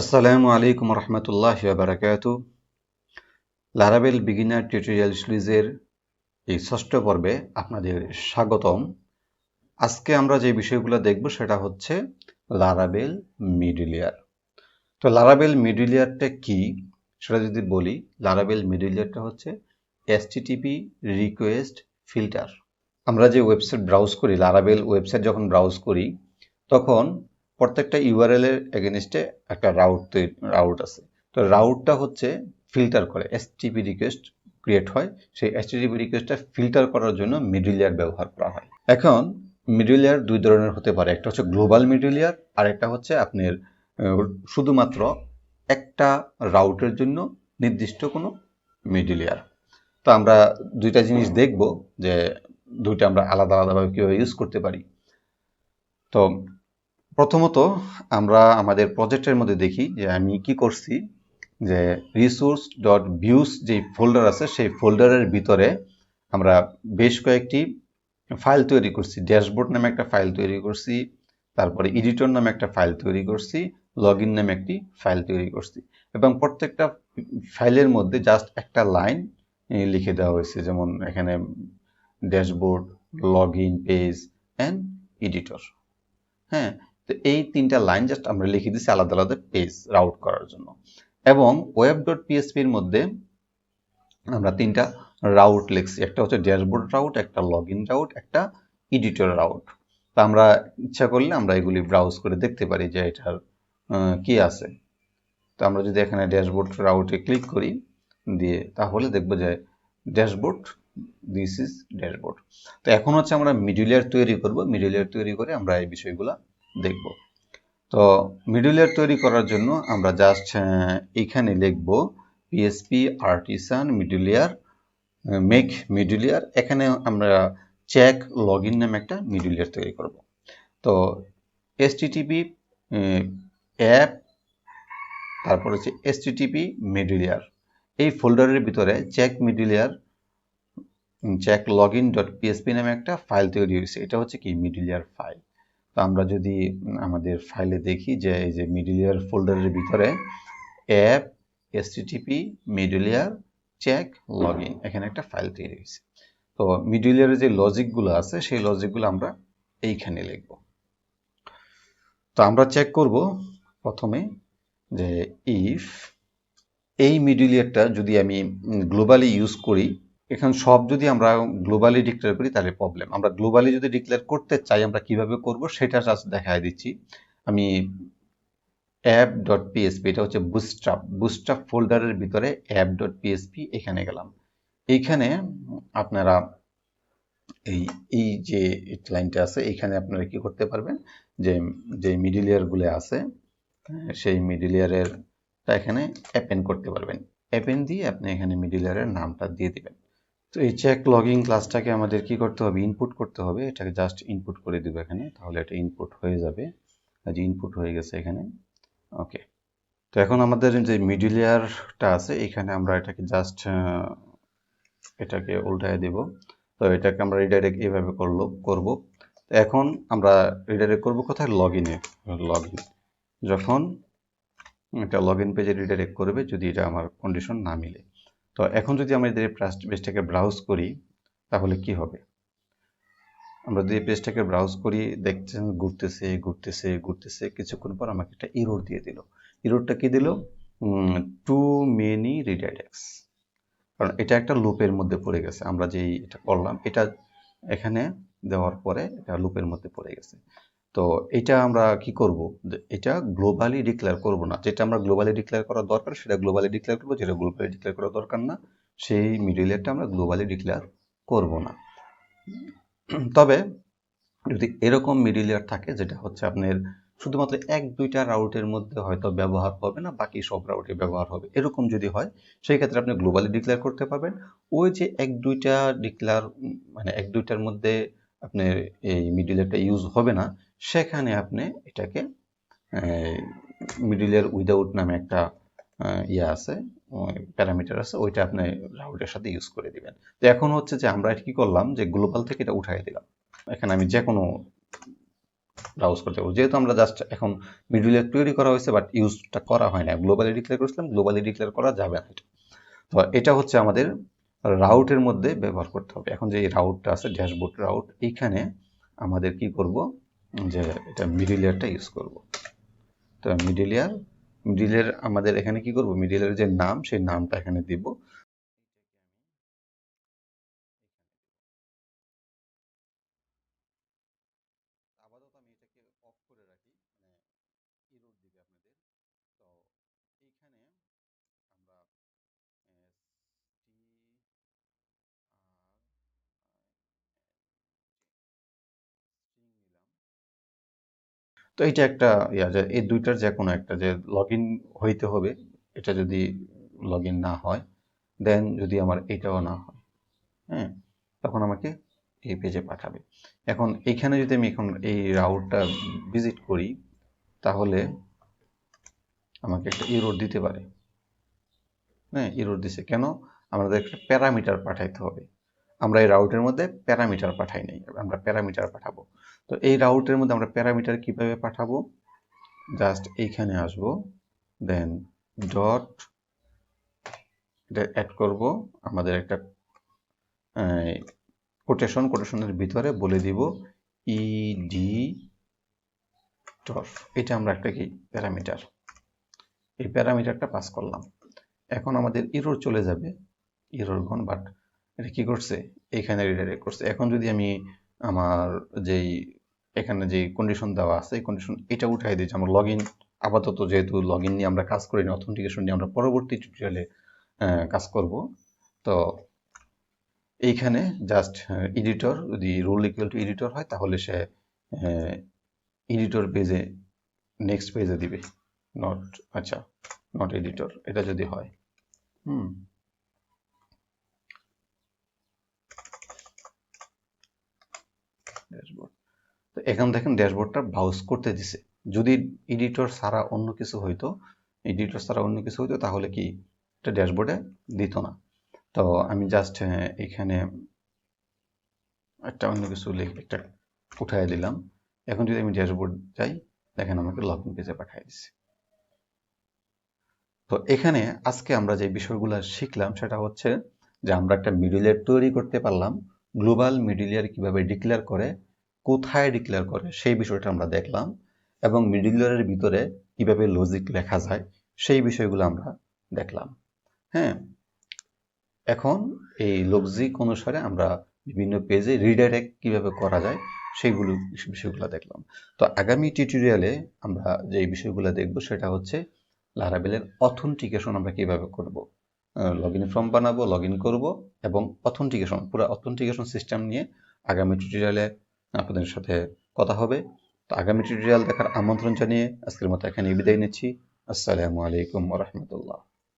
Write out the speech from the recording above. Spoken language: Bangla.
আসসালামু আলাইকুম রহমতুল্লাহ বারাকাত লারাবেল বিগিনার টিউটোরিয়াল সিরিজের এই ষষ্ঠ পর্বে আপনাদের স্বাগতম। আজকে আমরা যে বিষয়গুলো দেখব সেটা হচ্ছে লারাবেল মিডিলিয়ার তো লারাবেল মিডিলিয়ারটা কি সেটা যদি বলি, লারাবেল মিডিলিয়ারটা হচ্ছে এসটিটিপি রিকোয়েস্ট ফিল্টার। আমরা যে ওয়েবসাইট ব্রাউজ করি, লারাবেল ওয়েবসাইট যখন ব্রাউজ করি, তখন প্রত্যেকটা ইউআরএল এর এগেনস্টে একটা রাউট রাউট আছে। তো রাউটটা হচ্ছে ফিল্টার করে। এসটিপি রিকোয়েস্ট ক্রিয়েট হয়। সেই এসটিপি রিকোয়েস্টটা ফিল্টার করার জন্য মিডল ব্যবহার করা হয়। এখন মিডল দুই ধরনের হতে পারে। একটা হচ্ছে গ্লোবাল মিডল আর একটা হচ্ছে আপনার শুধুমাত্র একটা রাউটের জন্য নির্দিষ্ট কোনো মিডল তো আমরা দুইটা জিনিস দেখব যে দুইটা আমরা আলাদা আলাদাভাবে কীভাবে ইউজ করতে পারি। তো প্রথমত আমরা আমাদের প্রজেক্টের মধ্যে দেখি যে আমি কি করছি, যে রিসোর্স ডট ভিউস যে ফোল্ডার আছে, সেই ফোল্ডারের ভিতরে আমরা বেশ কয়েকটি ফাইল তৈরি করছি। ড্যাশবোর্ড নামে একটা ফাইল তৈরি করছি, তারপরে এডিটর নামে একটা ফাইল তৈরি করছি লগ ইন নামে একটি ফাইল তৈরি করছি। এবং প্রত্যেকটা ফাইলের মধ্যে জাস্ট একটা লাইন লিখে দেওয়া হয়েছে। যেমন এখানে dashboard log in page and editor হ্যাঁ? তো এই তিনটা লাইন জাস্ট আমরা লিখে দিচ্ছি আলাদা আলাদা পেজ রাউট করার জন্য। এবং ওয়েব ডট পিএসপির মধ্যে আমরা তিনটা রাউট লিখছি। একটা হচ্ছে ড্যাশবোর্ড রাউট একটা লগ ইন রাউট একটা এডিটর রাউট তা আমরা ইচ্ছা করলে আমরা এগুলি ব্রাউজ করে দেখতে পারি যে এটার কি আছে। তো আমরা যদি এখানে ড্যাশবোর্ড রাউটে ক্লিক করি, দিয়ে তাহলে দেখব যে ড্যাশবোর্ড দিস ইজ ড্যাশবোর্ড তো এখন হচ্ছে আমরা মিডিলিয়ার তৈরি করব। মিডিলিয়ার তৈরি করে আমরা এই বিষয়গুলো দেখব। তো মিডিলিয়ার তৈরি করার জন্য আমরা জাস্ট এখানে লিখব পিএসপি আর্টিসান মিডিলিয়ার মেক মিডিলিয়ার এখানে আমরা চেক লগ ইন নামে একটা মিডিলিয়ার তৈরি করব। তো এসটিটিপি অ্যাপ তারপর হচ্ছে এসটিটিপি মিডিলিয়ার এই ফোল্ডারের ভিতরে check middleware check log in dot PSP নামে একটা ফাইল তৈরি হয়েছে। এটা হচ্ছে কি? মিডিলিয়ার ফাইল তো আমরা যদি আমাদের ফাইলে দেখি যে এই যে মিডিলিয়ার ফোল্ডারের ভিতরে app STTP middleware check log in এখানে একটা ফাইল তৈরি হয়েছে। তো মিডিলিয়ারের যে লজিকগুলো আছে, সেই লজিকগুলো আমরা এইখানে লিখব। তো আমরা চেক করব প্রথমে যে ইফ এই মিডিলিয়ারটা যদি আমি গ্লোবালি ইউজ করি এখানে সব যদি আমরা গ্লোবালি ডিক্লেয়ার করি, তাহলে প্রবলেম আমরা গ্লোবালি যদি ডিক্লেয়ার করতে চাই, আমরা কীভাবে করব, সেটা দেখায় দিচ্ছি। আমি অ্যাপ ডট পিএসপি এটা হচ্ছে বুস্ট্রাপ বুস্ট্রাপ ফোল্ডারের ভিতরে অ্যাপ ডট পিএসপি এখানে গেলাম। এইখানে আপনারা এই এই যে লাইনটা আছে এখানে আপনারা কি করতে পারবেন, যে যে মিডিল ইয়ারগুলো আছে সেই মিডিল ইয়ারেরটা এখানে অ্যাপেন করতে পারবেন। অ্যাপেন দিয়ে আপনি এখানে মিডিল ইয়ারের নামটা দিয়ে দিবেন। তো এই চেক লগিং ক্লাসটাকে আমাদের কি করতে হবে? ইনপুট করতে হবে। এটাকে জাস্ট ইনপুট করে দিব এখানে। তাহলে এটা ইনপুট হয়ে যাবে। যে ইনপুট হয়ে গেছে এখানে। ওকে তো এখন আমাদের যে মিডিল ইয়ারটা আছে, এখানে আমরা এটাকে জাস্ট এটাকে উল্টায় দেব। তো এটাকে আমরা রিডাইরেক্ট এইভাবে করল, করব। এখন আমরা রিডাইরেক্ট করব কোথায়? লগ ইনে লগ ইন যখন এটা লগ ইন পেজে রিডাইরেক্ট করবে, যদি এটা আমার কন্ডিশন না মিলে। তো এখন যদি আমরা এই পেজটাকে ব্রাউজ করি, তাহলে কি হবে? আমরা যদি পেজটাকে ব্রাউজ করি, দেখছেন ঘুরতেছে ঘুরতেছে ঘুরতেছে, কিছুক্ষণ পর আমাকে একটা ইরোড দিয়ে দিল। ইরোডটা কি দিল? টু মেনি রিডাইরেক্টস কারণ এটা একটা লুপের মধ্যে পড়ে গেছে। আমরা যেই এটা করলাম, এটা এখানে দেওয়ার পরে এটা লুপের মধ্যে পড়ে গেছে। তো এটা আমরা কি করব? এটা গ্লোবালি ডিক্লেয়ার করব না। যেটা আমরা গ্লোবালি ডিক্লেয়ার করা দরকার, সেটা গ্লোবালি ডিক্লেয়ার করব, যেটা গ্লোবালি ডিক্লেয়ার করা দরকার না, সেই মিডিল ইয়ারটা আমরা গ্লোবালি ডিক্লেয়ার করব না। তবে যদি এরকম মিডিল ইয়ার থাকে, যেটা হচ্ছে আপনার শুধুমাত্র এক, দুইটা রাউটের মধ্যে হয়তো ব্যবহার হবে না, বাকি সব রাউটে ব্যবহার হবে। এরকম যদি হয়, সেই ক্ষেত্রে আপনি গ্লোবালি ডিক্লেয়ার করতে পারবেন। ওই যে এক, দুইটা ডিক্লেয়ার মানে এক, দুইটার মধ্যে আপনার এই মিডিল ইয়ারটা ইউজ হবে না, সেখানে আপনি এটাকে মিডিলের উইদাউট নামে একটা ইয়ে আছে প্যারামিটার আছে, ওইটা আপনি রাউটের সাথে ইউজ করে দিবেন। তো এখন হচ্ছে যে আমরা কি করলাম যে গ্লোবাল থেকে এটা উঠাই দিলাম। এখানে আমি যে কোনো ব্রাউজ করতে পারব। যেহেতু আমরা জাস্ট এখন মিডলেয়ার তৈরি করা হয়েছে বাট ইউজটা করা হয় না গ্লোবালি ডিক্লেয়ার করেছিলাম গ্লোবালি ডিক্লেয়ার করা যাবে না তো এটা হচ্ছে আমাদের রাউটের মধ্যে ব্যবহার করতে হবে। এখন যে এই রাউটটা আছে ড্যাশবোর্ড রাউট এইখানে আমাদের কি করব? যে এটা মিডিল ইয়ারটা ইউজ করব। তো মিডিল ইয়ার আমাদের এখানে কি করব? মিডিল ইয়ারের যে নাম, সেই নামটা এখানে দিব আপাতত আমি এটাকে অফ করে রাখি মানে ইরোড দিবে আপনাদের তো এইখানে আমরা তো এটা একটা ইয়া যে, এই দুইটার যে কোনো একটা যে লগ হইতে হবে, এটা যদি লগ না হয় দেন যদি আমার এটাও না হয় হ্যাঁ তখন আমাকে এই পেজে পাঠাবে। এখন এইখানে যদি আমি এখন এই রাউটটা ভিজিট করি, তাহলে আমাকে একটা ইরোড দিতে পারে। হ্যাঁ ইরোড দিছে। কেন? আমাদের একটা প্যারামিটার পাঠাইতে হবে। আমরা এই রাউটের মধ্যে প্যারামিটার পাঠাই নাই, আমরা প্যারামিটার পাঠাবো। তো এই রাউটের মধ্যে আমরা প্যারামিটার কীভাবে পাঠাবো? জাস্ট এইখানে আসব দেন ডট এটা অ্যাড করব, আমাদের একটা কোটেশন কোটেশনের ভিতরে বলে দিব ইডি টর এটা আমরা একটা কি? প্যারামিটার এই প্যারামিটারটা পাস করলাম। এখন আমাদের ইরোর চলে যাবে ইরোর ঘন বাট এটা কি করছে? এখানে রিডাইরেক্ট করছে। এখন যদি আমি আমার যেই এখানে যে কন্ডিশন দেওয়া আছে, এই কন্ডিশন এটা উঠাই দিয়েছি আমরা লগ ইন আপাতত যেহেতু লগ ইন নিয়ে আমরা কাজ করি না অথেন্টিকেশন নিয়ে আমরা পরবর্তী টিউটোরিয়ালে কাজ করব। তো এইখানে জাস্ট এডিটর যদি রোল ইকুয়াল টু এডিটর হয়, তাহলে সে এডিটর পেজে নেক্সট পেজে দিবে। নট আচ্ছা নট এডিটর এটা যদি হয়। হুম। ড্যাশবোর্ড তো এখানে দেখেন ড্যাশবোর্ডটা ব্রাউজ করতে দিছে। যদি এডিটর ছাড়া অন্য কিছু হইতো এডিটর ছাড়া অন্য কিছু হইতো, তাহলে কি এটা ড্যাশবোর্ডে দিত না। তো আমি জাস্ট এখানে একটা অন্য কিছু একটা উঠাই দিলাম। এখন যদি আমি ড্যাশবোর্ড যাই, দেখেন আমাকে লগ ইন পেজে পাঠিয়ে দিচ্ছে তো এখানে আজকে আমরা যে বিষয়গুলো শিখলাম, সেটা হচ্ছে যে আমরা একটা মিডিল তৈরি করতে পারলাম। গ্লোবাল মিডিলিয়ার কীভাবে ডিক্লেয়ার করে কোথায় ডিক্লেয়ার করে সেই বিষয়টা আমরা দেখলাম এবং মিডিল ইয়ারের ভিতরে কীভাবে লজিক লেখা যায় সেই বিষয়গুলো আমরা দেখলাম। হ্যাঁ এখন এই লজিক অনুসারে আমরা বিভিন্ন পেজে রিডাইরেক্ট কীভাবে করা যায় সেইগুলো বিষয়গুলো দেখলাম। তো আগামী টিউটোরিয়ালে আমরা যে বিষয়গুলো দেখব সেটা হচ্ছে লারাবেলের অথেন্টিকেশন আমরা কীভাবে করব। লগ ইন ফর্ম বানাবো লগ ইন করব এবং অথেন্টিকেশন পুরো অথেন্টিকেশন সিস্টেম নিয়ে আগামী টিউটোরিয়ালে আপনাদের সাথে কথা হবে। তো আগামী টিউটোরিয়াল দেখার আমন্ত্রণ জানিয়ে আজকের মতো এখানে বিদায় নিচ্ছি। আসসালামু আলাইকুম রহমতুল্লাহ।